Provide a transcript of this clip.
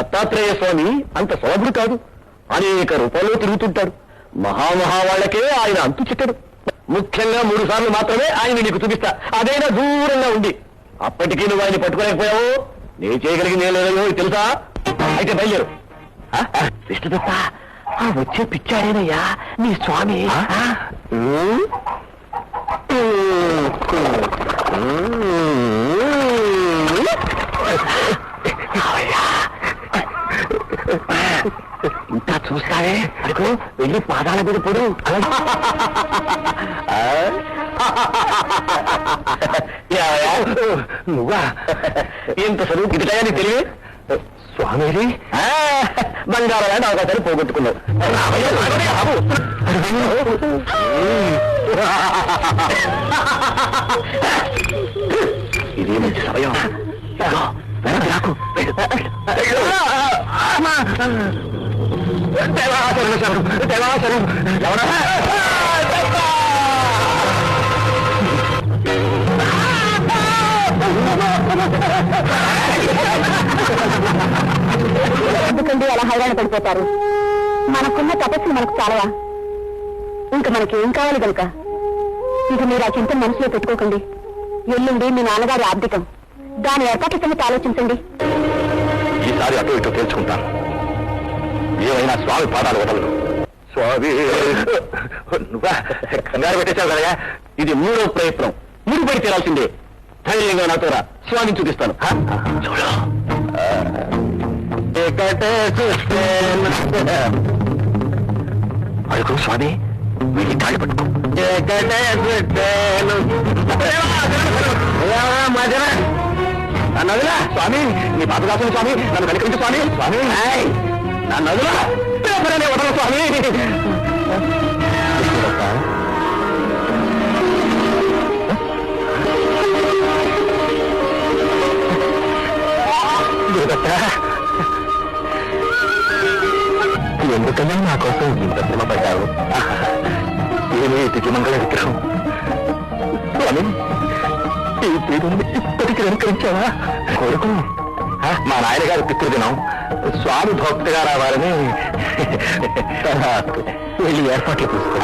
దత్తాత్రేయ స్వామి అంత సోదరుడు కాదు. అనేక రూపాల్లో తిరుగుతుంటాడు. మహామహా వాళ్ళకే ఆయన అంతు చిక్కడు ముఖ్యంగా మూడు సార్లు మాత్రమే ఆయన నీకు చూపిస్తా. అదైనా దూరంగా ఉంది అప్పటికీ నువ్వు ఆయన పట్టుకోలేకపోయావు? నేను చేయగలిగింది ఏం లేదో తెలుసా? అయితే బయలుదేరు. ఆ? విష్ణుదత్త ఆ వచ్చే పిచ్చాడేనయ్యా. నీ స్వామి? ఇంకా చూస్తావే? అడుగు వెళ్ళి పాదాల మీద పొడు. నువ్వా? ఇంత చదువు గిటగా నీ తెలివి? స్వామిది బంగారం లాంటి అవకాశాలు పోగొట్టుకున్నావు. ఇది మంచి సమయం. రాకు. వెనక్కి దేవాసరం. ఎవరా? ఎందుకండి అలా హైరాణ పడిపోతారు? మనకున్న తపస్సు మనకు చాలవా? ఇంకా మనకి ఏం కావాలి కనుక ఇక మీరు ఆ చింత మనసులో పెట్టుకోకండి. ఎల్లుండి మీ నాన్నగారి ఆర్థికం. దాని ఏర్పాట్ల సంగతి ఆలోచించండి. ఈసారి అటు ఇటు తేల్చుకుంటాను. ఏమైనా స్వామి పాదాలు వదలను స్వామి. నువ్వా? కంగారు పెట్టేశావు కదయా ఇది మూడో ప్రయత్నం. ముడిపడి తీరాల్సిందే. ధైర్యంగా నాతో రా. స్వామిని చూపిస్తాను. చూడు. అడుగు స్వామి. వెళ్ళి తాళి పట్టుకో. నన్ను వదిలా. స్వామి నీ పాప కాసిన స్వామి నన్ను కనికరించు స్వామి. స్వామి. నన్ను వదిలా. పేపరనే వదల స్వామి. ఎందుకన్నా నా కోసం ఇంత శ్రమ పడ్డావు? ఏమీ తిజమంగళ విగ్రహం? స్వామి ఈ పీఠుని ఇప్పటికీ వెనుకరించావా కొడుకు ఆ, మా నాయనగారు పితృదినం స్వామి భక్తిగా రావాలని వెళ్ళి ఏర్పాట్లు చూసుకో.